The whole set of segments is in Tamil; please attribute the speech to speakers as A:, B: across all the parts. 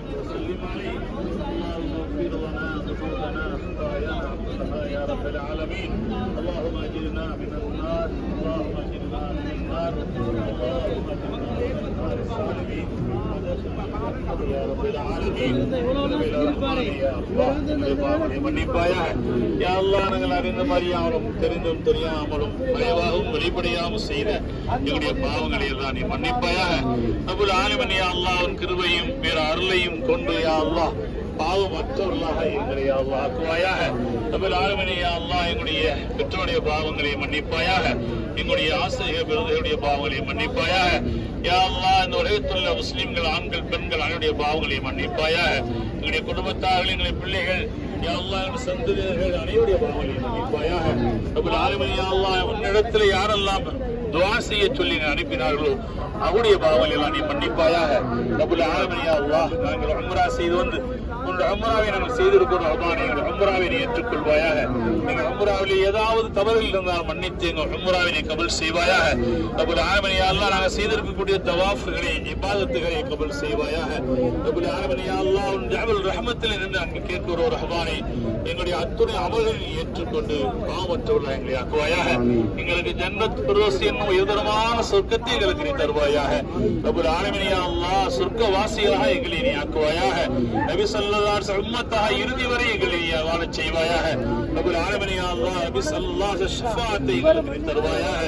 A: عليه وسلم عليه اللهم اغفر لنا ذنوبنا خطايانا وارحمنا يا رب العالمين اللهم اجرنا من النار اللهم اجرنا من النار اللهم اجرنا من النار الظالمين يا رب العالمين يا رب الله ने पाया है क्या நாங்கள் அறிந்தும் அறியாமலும் தெரிந்தும் தெரியாமலும் மறைவாகவும் வெளிப்படையாமல் செய்த எங்களுடைய பாவங்களை எல்லாம் நீ மன்னிப்பாயாக. அபுல் ஆலிமன் அல்லாவின் அல்லாஹ் கிருபையும் பிற அருளையும் கொண்டு யா அல்லாஹ் பாவமற்றவர்களாக எங்களை யா ஆக்குவாயாக. அபுல் ஆலிமன் யா அல்லாஹ் எங்களுடைய பெற்றோடைய பாவங்களை மன்னிப்பாயாக. எங்களுடைய ஆசிரியர் விருதுகளுடைய பாவங்களை மன்னிப்பாயாக. யா அல்லா இந்த உலகத்துள்ள உள்ள முஸ்லிம்கள் ஆண்கள் பெண்கள் அவருடைய பாவங்களை மன்னிப்பாயாக. எங்களுடைய குடும்பத்தார்கள் எங்களுடைய பிள்ளைகள் யா அனைவருடைய பாவங்களை உன்னிடத்தில் யாரெல்லாம் துவா செய்ய சொல்லி அனுப்பினார்களோ அவருடைய பாவங்களை நீ மன்னிப்பாயாக. அபுல் ஆலிமன் அல்லாஹ் நாங்கள் உம்ரா செய்து வந்து உன்னுடைய உம்ராவை நாங்கள் செய்திருக்கிறோம் ரஹ்மானே எங்கள் உம்ராவை நீ ஏற்றுக்கொள்வாயாக. நீங்கள் உம்ராவில் ஏதாவது தவறுகள் இருந்தால் மன்னித்து எங்கள் உம்ராவை நீ கபல் செய்வாயாக. அப்படி ஆலிமன் நாங்கள் செய்திருக்கக்கூடிய தவாஃபுகளை இபாதத்துகளை கபல் செய்வாயாக. அப்படி ஆலிமன் உன் ஜாபல் ரஹமத்தில் இருந்து அங்கு கேட்கிறோம் ரஹ்மானே. எங்களுடைய அத்துணை அமல்களை ஏற்றுக்கொண்டு பாவமற்றவர்கள் எங்களை ஆக்குவாயாக. எங்களுக்கு ஜன்னத் பிரதோசி என்னும் உயர்தரமான சொர்க்கத்தை எங்களுக்கு நீ தருவாயாக. அப்படி ஆலிமன் யா எங்களை நீ ஆக்குவாயாக. நபி ஸல்லல்லாஹு உம்மத்தாக இறுதி வரை எங்களை வாழச் செய்வாயாக. அபுல் அல்லாஹ் ஷஃபாத்தை எங்களுக்கு தருவாயாக.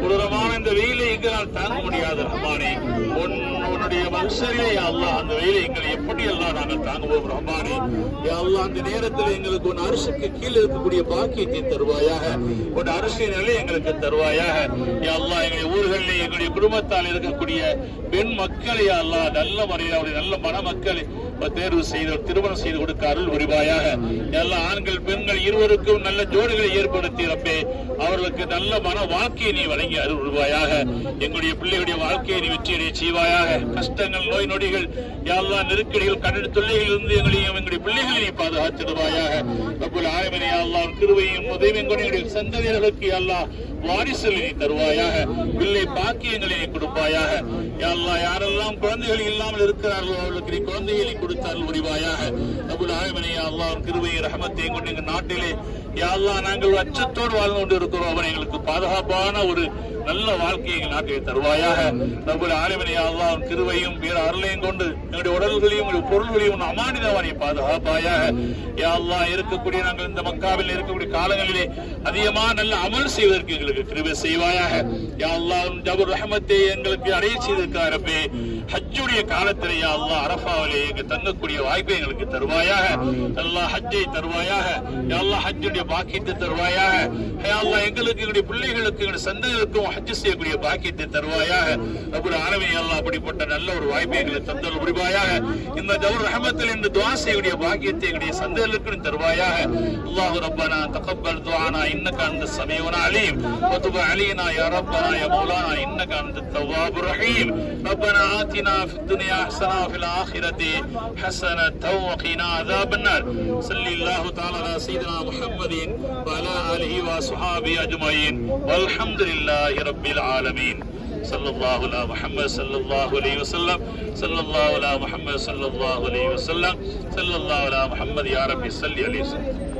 A: கொடூரமான இந்த வெயிலை எங்களால் தாங்க முடியாது ரஹ்மானே. உன் உன்னுடைய மனுஷரே அல்லாஹ் அந்த வெயிலை எங்களை எப்படி எல்லாம் நாங்கள் தாங்குவோம் ரஹ்மானே? அல்லாஹ் அந்த நேரத்தில் எங்களுக்கு உன் கீழே இருக்கக்கூடிய பாக்கியத்தை தருவாயாக. உன் அரிசி நிலை எங்களுக்கு தருவாயாக. யா அல்லாஹ் எங்களுடைய ஊர்களில் எங்களுடைய குடும்பத்தால் இருக்கக்கூடிய பெண் மக்களை அல்லாஹ் நல்ல முறையில் அவருடைய நல்ல மணமக்களை தேர்வு செய்து திருமணம் செய்து கொடுக்க அருள் புரிவாயாக. எல்லா ஆண்கள் பெண்கள் இருவருக்கும் நல்ல ஜோடிகளை ஏற்படுத்தி ரப்பே அவர்களுக்கு நல்ல மன வாழ்க்கையை நீ வழங்கி அருள் புரிவாயாக. எங்களுடைய பிள்ளைகளுடைய வாழ்க்கையை நீ வெற்றியடைய செய்வாயாக. கஷ்டங்கள் நோய் நொடிகள் எல்லா நெருக்கடிகள் கண்ணடி தொல்லைகளில் இருந்து எங்களையும் எங்களுடைய பிள்ளைகளை நீ பாதுகாத்திடுவாயாக. ரப்புல் ஆலமீன் அல்லாஹ் உன் உதவியும் எங்களுடைய சந்ததியர்களுக்கு அல்லாஹ் வாரிசுகளை நீ தருவாயாக. பிள்ளை பாக்கியங்களை நீ கொடுப்பாயாக. யா யாரெல்லாம் குழந்தைகள் இல்லாமல் இருக்கிறார்களோ அவர்களுக்கு நீ குழந்தைகளை கொடுத்தால் முடிவாயாக. ரபுல் ஆலமீன் யா அல்லாஹ் உன் ரஹமத்தையும் கொண்டு எங்கள் நாட்டிலே யாழ்லா நாங்கள் அச்சத்தோடு வாழ்ந்து கொண்டு இருக்கிறோம் அவன் எங்களுக்கு பாதுகாப்பான ஒரு நல்ல வாழ்க்கையை எங்கள் நாட்டிலே தருவாயாக. ரபுல் ஆலமீன் யா கிருவையும் உன் அருளையும் கொண்டு எங்களுடைய உடல்களையும் எங்களுடைய பொருள்களையும் உன் அமானிதவானை பாதுகாப்பாயாக. யாழ்லா இருக்கக்கூடிய நாங்கள் இந்த மக்காவில் இருக்கக்கூடிய காலங்களிலே அதிகமாக நல்ல அமல் செய்வதற்கு எங்களுக்கு கிருவை செய்வாயாக. யா ஜபுர் ரஹமத்தை எங்களுக்கு அடைய செய்திருக்காரப்பே ஹஜ்ஜுடைய காலத்திலே யா அல்லாஹ் அரஃபாவிலே எங்க தங்கக்கூடிய வாய்ப்பை எங்களுக்கு தருவாயாக. அல்லாஹ் ஹஜ்ஜை தருவாயாக. யா அல்லாஹ் ஹஜ்ஜுடைய பாக்கியத்தை தருவாயாக. யா அல்லாஹ் எங்களுக்கு எங்களுடைய பிள்ளைகளுக்கு எங்களுடைய சந்ததிகளுக்கும் ஹஜ் செய்யக்கூடிய பாக்கியத்தை தருவாயாக ரபுல் ஆலமீன் யா அல்லாஹ் அப்படிப்பட்ட நல்ல ஒரு வாய்ப்பை எங்களுக்கு தந்தல் புரிவாயாக இந்த ஜபுர் ரஹமத்தில் இந்த துஆ செய்யக்கூடிய பாக்கியத்தை எங்களுடைய சந்ததிகளுக்கு நீ தருவாயாக அல்லாஹ் ரப்பனா தகப்பல் துஆனா இன்னக அந்த சமீஉன் அலீம் وتب علينا يا ربنا يا مولانا انك انت التواب الرحيم ربنا آتنا في الدنيا حسنة وفي الآخرة حسنة وقنا عذاب النار صل الله تعالى على سيدنا محمد وعلى آله وصحابه أجمعين. والحمد لله رب العالمين. صلى الله على محمد صلى الله عليه وسلم. صلى الله على محمد صلى الله عليه وسلم. صلى الله على محمد. يا ربي صل عليه وسلم.